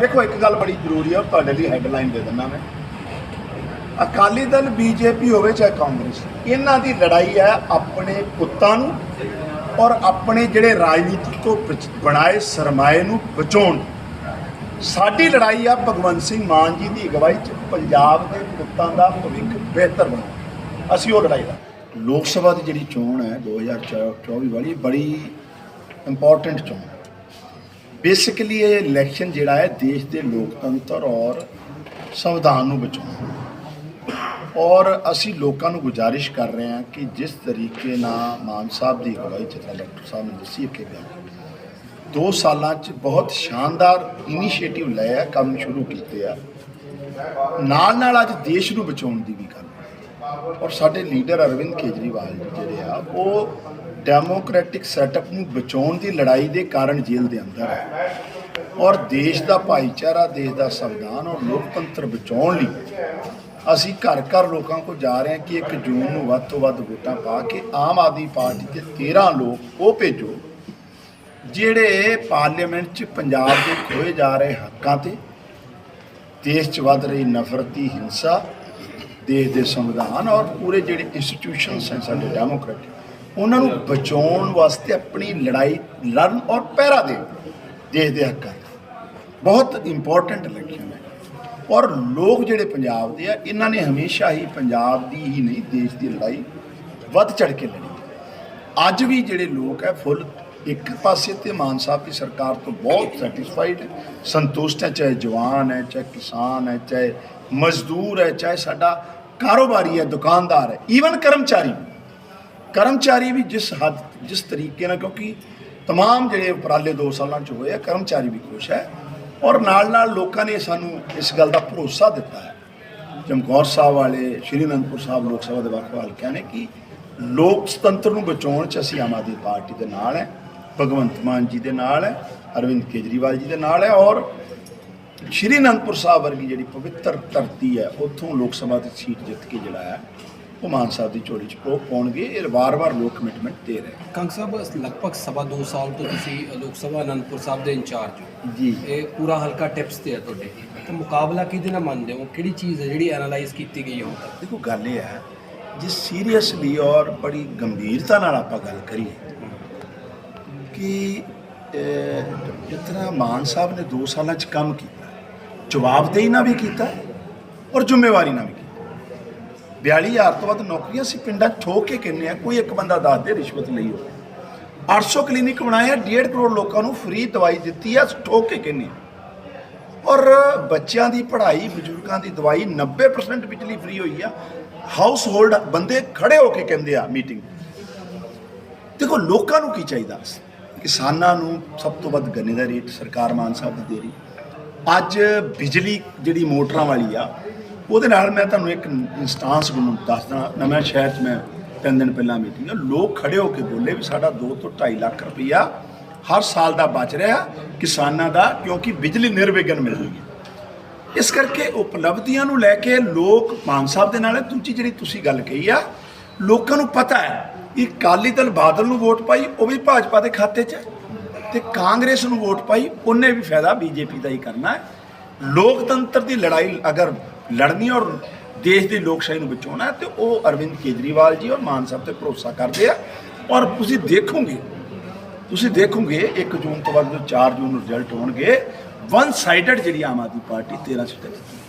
ਦੇਖੋ, ਇੱਕ ਗੱਲ ਬੜੀ ਜ਼ਰੂਰੀ ਹੈ ਉਹ ਤੁਹਾਡੇ ਲਈ ਹੈਡਲਾਈਨ ਦੇ ਦਿੰਦਾ ਮੈਂ। ਅਕਾਲੀ ਦਲ, ਬੀਜੇਪੀ ਹੋਵੇ ਚਾਹੇ ਕਾਂਗਰਸ, ਇਹਨਾਂ ਦੀ ਲੜਾਈ ਹੈ ਆਪਣੇ ਪੁੱਤਾਂ ਨੂੰ ਔਰ ਆਪਣੇ ਜਿਹੜੇ ਰਾਜਨੀਤੀ ਤੋਂ ਬਚ- ਬਣਾਏ ਸਰਮਾਏ ਨੂੰ ਬਚਾਉਣ। ਸਾਡੀ ਲੜਾਈ ਆ ਭਗਵੰਤ ਸਿੰਘ ਮਾਨ ਜੀ ਦੀ ਅਗਵਾਈ 'ਚ ਪੰਜਾਬ ਦੇ ਪੁੱਤਾਂ ਦਾ ਭਵਿੱਖ ਬਿਹਤਰ ਬਣਾਉਣਾ। ਅਸੀਂ ਉਹ ਲੜਾਈ ਦਾ ਲੋਕ ਸਭਾ ਦੀ ਜਿਹੜੀ ਚੋਣ ਹੈ 2024 ਵਾਲੀ, ਬੜੀ ਇੰਪੋਰਟੈਂਟ ਚੋਣ ਹੈ। ਬੇਸਿਕਲੀ ਇਹ ਇਲੈਕਸ਼ਨ ਜਿਹੜਾ ਹੈ ਦੇਸ਼ ਦੇ ਲੋਕਤੰਤਰ ਔਰ ਸੰਵਿਧਾਨ ਨੂੰ ਬਚਾਉਣਾ ਔਰ ਅਸੀਂ ਲੋਕਾਂ ਨੂੰ ਗੁਜ਼ਾਰਿਸ਼ ਕਰ ਰਹੇ ਹਾਂ ਕਿ ਜਿਸ ਤਰੀਕੇ ਨਾਲ ਮਾਨ ਸਾਹਿਬ ਦੀ ਅਗਵਾਈ ਚ ਡਾਕਟਰ ਸਾਹਿਬ ਨੇ ਦੱਸੀ ਕਿ ਦੋ ਸਾਲਾਂ ਚ ਬਹੁਤ ਸ਼ਾਨਦਾਰ ਇਨੀਸ਼ੀਏਟਿਵ ਲਏ ਆ, ਕੰਮ ਸ਼ੁਰੂ ਕੀਤੇ ਆ। ਨਾਲ ਨਾਲ ਅੱਜ ਦੇਸ਼ ਨੂੰ ਬਚਾਉਣ ਦੀ ਵੀ ਔਰ ਸਾਡੇ ਲੀਡਰ ਅਰਵਿੰਦ ਕੇਜਰੀਵਾਲ ਜੀ ਜਿਹੜੇ ਆ, ਉਹ ਡੈਮੋਕ੍ਰੈਟਿਕ ਸੈਟਅਪ ਨੂੰ ਬਚਾਉਣ ਦੀ ਲੜਾਈ ਦੇ ਕਾਰਨ ਜੇਲ੍ਹ ਦੇ ਅੰਦਰ ਹੈ। ਔਰ ਦੇਸ਼ ਦਾ ਭਾਈਚਾਰਾ, ਦੇਸ਼ ਦਾ ਸੰਵਿਧਾਨ ਔਰ ਲੋਕਤੰਤਰ ਬਚਾਉਣ ਲਈ ਅਸੀਂ ਘਰ ਘਰ ਲੋਕਾਂ ਕੋਲ ਜਾ ਰਹੇ ਹਾਂ ਕਿ 1 ਜੂਨ ਨੂੰ ਵੱਧ ਤੋਂ ਵੱਧ ਵੋਟਾਂ ਪਾ ਕੇ ਆਮ ਆਦਮੀ ਪਾਰਟੀ ਦੇ 13 ਲੋਕ ਉਹ ਭੇਜੋ, ਜਿਹੜੇ ਪਾਰਲੀਮੈਂਟ 'ਚ ਪੰਜਾਬ ਦੇ ਖੋਏ ਜਾ ਰਹੇ ਹੱਕਾਂ ਤੇ, ਦੇਸ਼ 'ਚ ਵੱਧ ਰਹੀ ਨਫਰਤੀ ਹਿੰਸਾ ਦੇਸ਼ ਦੇ ਸੰਵਿਧਾਨ ਔਰ ਪੂਰੇ ਜਿਹੜੇ ਇੰਸਟੀਟਿਊਸ਼ਨਸ ਹਨ ਸਾਡੇ ਡੈਮੋਕ੍ਰੈਟਿਕ ਉਹਨਾਂ ਨੂੰ ਬਚਾਉਣ ਵਾਸਤੇ ਆਪਣੀ ਲੜਾਈ ਲੜਨ ਔਰ ਪਹਿਰਾ ਦੇਣ, ਦੇਸ਼ ਦੇ ਹੱਕਾਂ ਦਾ। ਬਹੁਤ ਇੰਪੋਰਟੈਂਟ ਲੱਗਿਆ ਹੈ। ਔਰ ਲੋਕ ਜਿਹੜੇ ਪੰਜਾਬ ਦੇ ਆ, ਇਹਨਾਂ ਨੇ ਹਮੇਸ਼ਾ ਹੀ ਪੰਜਾਬ ਦੀ ਹੀ ਨਹੀਂ, ਦੇਸ਼ ਦੀ ਲੜਾਈ ਵੱਧ ਚੜ ਕੇ ਲੜੀ। ਅੱਜ ਵੀ ਜਿਹੜੇ ਲੋਕ ਹੈ, ਫੁੱਲ ਇੱਕ ਪਾਸੇ ਤੇ ਮਾਨ ਸਾਹਿਬ ਦੀ ਸਰਕਾਰ ਤੋਂ ਬਹੁਤ ਸੈਟੀਸਫਾਈਡ ਹੈ। ਸੰਤੁਸ਼ਟ ਹੈ, ਚਾਹੇ ਜਵਾਨ ਹੈ, ਚਾਹੇ ਕਿਸਾਨ ਹੈ, ਚਾਹੇ ਮਜ਼ਦੂਰ ਹੈ, ਚਾਹੇ ਸਾਡਾ ਕਾਰੋਬਾਰੀ ਹੈ ਦੁਕਾਨਦਾਰ ਹੈ ਈਵਨ ਕਰਮਚਾਰੀ ਵੀ। ਕਰਮਚਾਰੀ ਵੀ ਜਿਸ ਹੱਦ ਜਿਸ ਤਰੀਕੇ ਨਾਲ ਕਿਉਂਕਿ तमाम ਜਿਹੜੇ ਉਪਰਾਲੇ 2 ਸਾਲਾਂ ਚ ਹੋਏ ਆ ਕਰਮਚਾਰੀ ਵੀ ਖੁਸ਼ ਹੈ ਔਰ ਨਾਲ ਨਾਲ ਲੋਕਾਂ ਨੇ ਸਾਨੂੰ ਇਸ ਗੱਲ ਦਾ ਭਰੋਸਾ ਦਿੱਤਾ ਹੈ ਚਮਕੌਰ ਸਾਹਿਬ ਵਾਲੇ ਸ਼੍ਰੀ ਅਨੰਦਪੁਰ ਸਾਹਿਬ ਲੋਕ ਸਭਾ ਦੇ ਵੱਖ ਹਲਕਿਆਂ ਨੇ ਕਿ ਲੋਕਤੰਤਰ ਨੂੰ ਬਚਾਉਣ ਚ ਅਸੀਂ ਆਮ ਆਦਮੀ ਪਾਰਟੀ ਦੇ ਨਾਲ ਹੈ ਭਗਵੰਤ ਮਾਨ ਜੀ ਦੇ ਨਾਲ ਹੈ ਅਰਵਿੰਦ ਕੇਜਰੀਵਾਲ ਜੀ ਦੇ ਨਾਲ ਹੈ ਔਰ ਸ਼੍ਰੀ ਅਨੰਦਪੁਰ ਸਾਹਿਬ ਵਰਗੀ ਜਿਹੜੀ ਪਵਿੱਤਰ ਧਰਤੀ ਹੈ ਉੱਥੋਂ ਲੋਕ ਸਭਾ ਦੀ ਸੀਟ ਜਿੱਤ ਕੇ ਜਿਹੜਾ ਹੈ ਉਹ ਮਾਨ ਸਾਹਿਬ ਦੀ ਝੋਲੀ 'ਚ ਪਾਉਣਗੇ। ਇਹ ਵਾਰ-ਵਾਰ ਲੋਕ ਕਮਿਟਮੈਂਟ ਦੇ ਰਹੇ ਕੰਗ ਸਾਹਿਬ ਲਗਭਗ ਸਵਾ ਦੋ ਸਾਲ ਤੋਂ ਤੁਸੀਂ ਲੋਕ ਸਭਾ ਅਨੰਦਪੁਰ ਸਾਹਿਬ ਦੇ ਇੰਚਾਰਜ ਹੋ। ਜੀ। ਇਹ ਪੂਰਾ ਹਲਕਾ ਟਿਪਸ ਤੇ ਹੈ ਤੁਹਾਡੇ। ਤੇ ਮੁਕਾਬਲਾ ਕਿਹਦੇ ਨਾਲ ਮੰਨਦੇ ਹੋ? ਕਿਹੜੀ ਚੀਜ਼ ਹੈ ਜਿਹੜੀ ਐਨਾਲਾਈਜ਼ ਕੀਤੀ ਗਈ ਹੈ ਦੇਖੋ ਗੱਲ ਇਹ ਹੈ ਜੇ ਸੀਰੀਅਸਲੀ ਔਰ ਬੜੀ ਗੰਭੀਰਤਾ ਨਾਲ ਆਪਾਂ ਗੱਲ ਕਰੀਏ ਕਿ ਤਰ੍ਹਾਂ ਮਾਨ ਸਾਹਿਬ ਨੇ 2 ਸਾਲਾਂ 'ਚ ਕੰਮ ਕੀਤਾ ਜਵਾਬਦੇਹੀ ਨਾਲ ਵੀ ਕੀਤਾ ਔਰ ਜ਼ਿੰਮੇਵਾਰੀ ਨਾਲ ਵੀ ਕੀਤਾ। 42000 ਤੋਂ ਵੱਧ ਨੌਕਰੀਆਂ ਸੀ ਪਿੰਡਾਂ 'ਚ ਠੋਕ ਕੇ ਕਹਿੰਦੇ ਆ ਕੋਈ ਇੱਕ ਬੰਦਾ ਦੱਸ ਦੇ ਰਿਸ਼ਵਤ ਲਈ ਹੋਵੇ। 800 ਕਲੀਨਿਕ ਬਣਾਏ ਆ 1.5 ਕਰੋੜ ਲੋਕਾਂ ਨੂੰ ਫ੍ਰੀ ਦਵਾਈ ਦਿੱਤੀ ਆ ਠੋਕ ਕੇ ਕਹਿੰਦੇ ਆ ਔਰ ਬੱਚਿਆਂ ਦੀ ਪੜ੍ਹਾਈ, ਬਜ਼ੁਰਗਾਂ ਦੀ ਦਵਾਈ 90% ਬਿਜਲੀ ਫ੍ਰੀ ਹੋਈ ਆ। ਹਾਊਸ ਹੋਲਡ ਬੰਦੇ ਖੜੇ ਹੋ ਕੇ ਕਹਿੰਦੇ ਆ ਮੀਟਿੰਗ ਦੇਖੋ, ਲੋਕਾਂ ਨੂੰ ਕੀ ਚਾਹੀਦਾ? ਕਿਸਾਨਾਂ ਨੂੰ ਸਭ ਤੋਂ ਵੱਧ ਗੰਨੇ ਦਾ ਰੇਟ ਸਰਕਾਰ ਮਾਨ ਸਾਹਿਬ ਦੀ ਦੇ ਰਹੀ। ਅੱਜ ਬਿਜਲੀ ਜਿਹੜੀ ਮੋਟਰਾਂ ਵਾਲੀ ਆ, ਉਹਦੇ ਨਾਲ ਮੈਂ ਤੁਹਾਨੂੰ ਇੱਕ ਇੰਸਟਾਂਸ ਨੂੰ ਦੱਸਦਾ, ਨਵਾਂ ਸ਼ਹਿਰ 'ਚ ਮੈਂ ਤਿੰਨ ਦਿਨ ਪਹਿਲਾਂ ਮੀਟਿੰਗ ਆ, ਲੋਕ ਖੜੇ ਹੋ ਕੇ ਬੋਲੇ ਵੀ ਸਾਡਾ 2 ਤੋਂ 2.5 ਲੱਖ ਰੁਪਈਆ ਹਰ ਸਾਲ ਦਾ ਬਚ ਰਿਹਾ ਕਿਸਾਨਾਂ ਦਾ, ਕਿਉਂਕਿ ਬਿਜਲੀ ਨਿਰਵਿਘਨ ਮਿਲ ਰਹੀ ਹੈ। ਇਸ ਕਰਕੇ ਉਪਲਬਧੀਆਂ ਨੂੰ ਲੈ ਕੇ ਲੋਕ ਮਾਨ ਸਾਹਿਬ ਦੇ ਨਾਲ, ਦੂਜੀ ਜਿਹੜੀ ਤੁਸੀਂ ਗੱਲ ਕਹੀ ਆ, ਲੋਕਾਂ ਨੂੰ ਪਤਾ ਹੈ ਕਿ ਅਕਾਲੀ ਦਲ ਬਾਦਲ ਨੂੰ ਵੋਟ ਪਾਈ, ਉਹ ਵੀ ਭਾਜਪਾ ਦੇ ਖਾਤੇ 'ਚ ਤੇ ਕਾਂਗਰਸ ਨੂੰ ਵੋਟ ਪਾਈ, ਉਹਨੇ ਵੀ ਫਾਇਦਾ ਬੀਜੇਪੀ ਦਾ ਹੀ ਕਰਨਾ ਹੈ। ਲੋਕਤੰਤਰ ਦੀ ਲੜਾਈ ਅਗਰ ਲੜਨੀ ਔਰ ਦੇਸ਼ ਦੀ ਲੋਕਸ਼ਾਹੀ ਨੂੰ ਬਚਾਉਣਾ ਹੈ, ਤੇ ਉਹ ਅਰਵਿੰਦ ਕੇਜਰੀਵਾਲ ਜੀ ਔਰ ਮਾਨ ਸਾਹਿਬ ਤੇ ਭਰੋਸਾ ਕਰਦੇ ਆ। ਔਰ ਤੁਸੀਂ ਦੇਖੋਗੇ ਤੁਸੀਂ ਦੇਖੋਗੇ 1 ਜੂਨ ਤੋਂ ਬਾਅਦ ਜਦੋਂ 4 ਜੂਨ ਨੂੰ ਰਿਜ਼ਲਟ ਹੋਣਗੇ ਵਨ ਸਾਈਡਡ ਜਿਹੜੀ ਆਮ ਆਦਮੀ ਪਾਰਟੀ 13 ਸੀਟਾਂ ਜਿੱਤੇਗੀ।